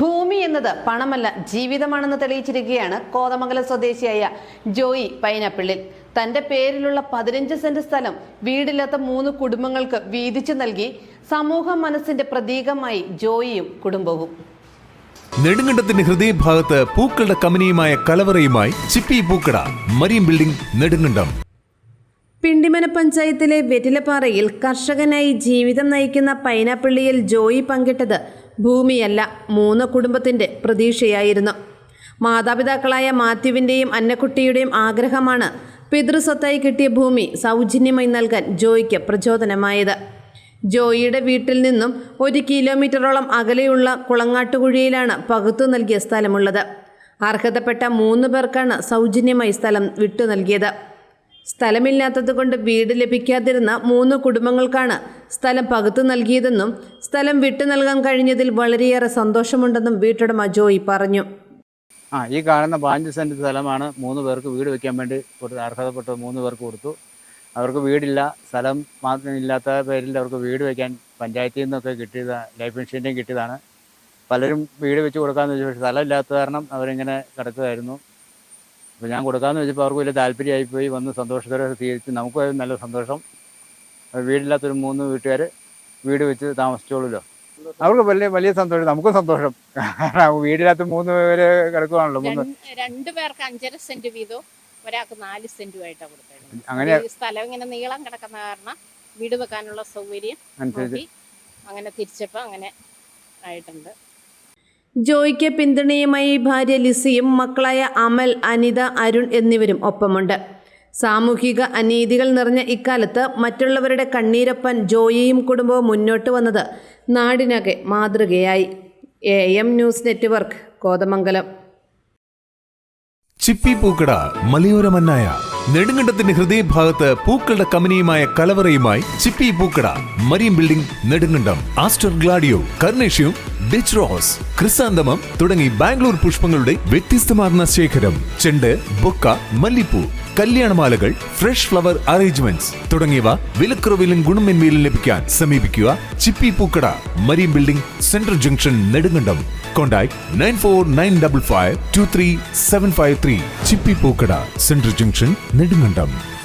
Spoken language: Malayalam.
ഭൂമി എന്നത് പണമല്ല ജീവിതമാണെന്ന് തെളിയിച്ചിരിക്കുകയാണ് കോതമംഗലം സ്വദേശിയായ ജോയി പൈനാപ്പിളിൽ തന്റെ പേരിലുള്ള പതിനഞ്ച് സെന്റ് സ്ഥലം വീടില്ലാത്ത മൂന്ന് കുടുംബങ്ങൾക്ക് വീതിച്ചു നൽകി സമൂഹ മനസ്സിന്റെ പ്രതീകമായി ജോയിയും കുടുംബവും. നെടുങ്കണ്ടത്തിന്റെ ഹൃദയഭാഗത്ത് പൂക്കളുടെ കമ്പനിയുമായ കലവറയുമായി ചിപ്പി പൂക്കട മരിയം ബിൽഡിംഗ് നെടുങ്കണ്ടം. പിണ്ടിമന പഞ്ചായത്തിലെ വെറ്റിലപ്പാറയിൽ കർഷകനായി ജീവിതം നയിക്കുന്ന പൈനാപ്പിള്ളിയിൽ ജോയി പങ്കിട്ടത് ഭൂമിയല്ല മൂന്ന് കുടുംബത്തിന്റെ പ്രതീക്ഷയായിരുന്നു. മാതാപിതാക്കളായ മാത്യുവിന്റെയും അന്നക്കുട്ടിയുടെയും ആഗ്രഹമാണ് പിതൃസ്വത്തായി കിട്ടിയ ഭൂമി സൗജന്യമായി നൽകാൻ ജോയിക്ക് പ്രചോദനമായത്. ജോയിയുടെ വീട്ടിൽ നിന്നും ഒരു കിലോമീറ്ററോളം അകലെയുള്ള കുളങ്ങാട്ടുകുഴിയിലാണ് പകുത്തു നൽകിയ സ്ഥലമുള്ളത്. അർഹതപ്പെട്ട മൂന്ന് പേർക്കാണ് സൗജന്യമായി സ്ഥലം വിട്ടു നൽകിയത്. സ്ഥലമില്ലാത്തതുകൊണ്ട് വീട് ലഭിക്കാതിരുന്ന മൂന്ന് കുടുംബങ്ങൾക്കാണ് സ്ഥലം പകുത്തു നൽകിയതെന്നും സ്ഥലം വിട്ടു നൽകാൻ കഴിഞ്ഞതിൽ വളരെയേറെ സന്തോഷമുണ്ടെന്നും വീട്ടുടമ ജോയി പറഞ്ഞു. ആ ഈ കാണുന്ന പാഞ്ച് സെന്റ് സ്ഥലമാണ് മൂന്ന് പേർക്ക് വീട് വെക്കാൻ വേണ്ടി കൊടുത്ത് അർഹതപ്പെട്ട മൂന്ന് പേർക്ക് കൊടുത്തു. അവർക്ക് വീടില്ല സ്ഥലം മാത്രം ഇല്ലാത്ത പേരിൽ അവർക്ക് വീട് വെക്കാൻ പഞ്ചായത്തിൽ നിന്നൊക്കെ കിട്ടിയത് ലൈഫ് ഇൻഷുറൻസും കിട്ടിയതാണ്. പലരും വീട് വെച്ച് കൊടുക്കാമെന്ന് പക്ഷേ സ്ഥലം ഇല്ലാത്ത കാരണം അവരിങ്ങനെ കിടക്കുമായിരുന്നു അപ്പോൾ ഞാൻ കൊടുക്കാമെന്ന് വെച്ചപ്പോൾ അവർക്ക് വലിയ താല്പര്യമായിപ്പോയി വന്ന് സന്തോഷത്തോടെ സ്വീകരിച്ച് നമുക്ക് നല്ല സന്തോഷം. വീടില്ലാത്തൊരു മൂന്ന് വീട്ടുകാർ വീട് വെച്ച് താമസിച്ചോളൂല്ലോ. അവർക്ക് വലിയ വലിയ സന്തോഷം നമുക്കും സന്തോഷം. കാരണം വീടില്ലാത്ത മൂന്ന് പേര് കിടക്കുവാണല്ലോ മൂന്ന്. രണ്ട് പേർക്ക് അഞ്ചര സെന്റ് വീതവും ഒരാൾക്ക് നാല് സെന്റുമായിട്ടാണ് കൊടുത്തത് അങ്ങനെ ഈ സ്ഥലം ഇങ്ങനെ നീളം കിടക്കുന്ന കാരണം വീട് വെക്കാനുള്ള സൗകര്യം അനുസരിച്ച്. അങ്ങനെ തിരിച്ചപ്പോൾ അങ്ങനെ ആയിട്ടുണ്ട്. ജോയിക്ക് പിന്തുണയുമായി ഭാര്യ ലിസിയും മക്കളായ അമൽ അനിത അരുൺ എന്നിവരും ഒപ്പമുണ്ട്. സാമൂഹിക അനീതികൾ നിറഞ്ഞ ഇക്കാലത്ത് മറ്റുള്ളവരുടെ കണ്ണീരൊപ്പൻ ജോയിയും കുടുംബവും മുന്നോട്ട് വന്നത് നാടിനകെ മാതൃകയായി. A M news network Kothamangalam. Chippi Pookkada മലയോര മന്നായ നെടുങ്കണ്ടത്തിന്റെ ഹൃദയഭാഗത്ത് പൂക്കളുടെ കമ്പനിയുമായ കലവറയുമായി Chippi പൂക്കട Mariyam building Nedumkandam aster gladiolus carnation Dutch rose chrysanthemum തുടങ്ങി ബാംഗ്ലൂർ പുഷ്പങ്ങളുടെ വ്യത്യസ്തമാർന്ന ശേഖരം ചെണ്ട് ബൊക്ക മല്ലിപ്പൂ കല്യാണമാലകൾ ഫ്രഷ് ഫ്ലവർ അറേഞ്ച്മെന്റ്സ് തുടങ്ങിയവ വിലക്കുറവിലും ഗുണമേന്മയിലും ലഭിക്കാൻ സമീപിക്കുക Chippi പൂക്കട Mariyam building central junction Nedumkandam. Contact nine four nine double five two three seven five three Chippi പൂക്കട central junction Nedumkandam.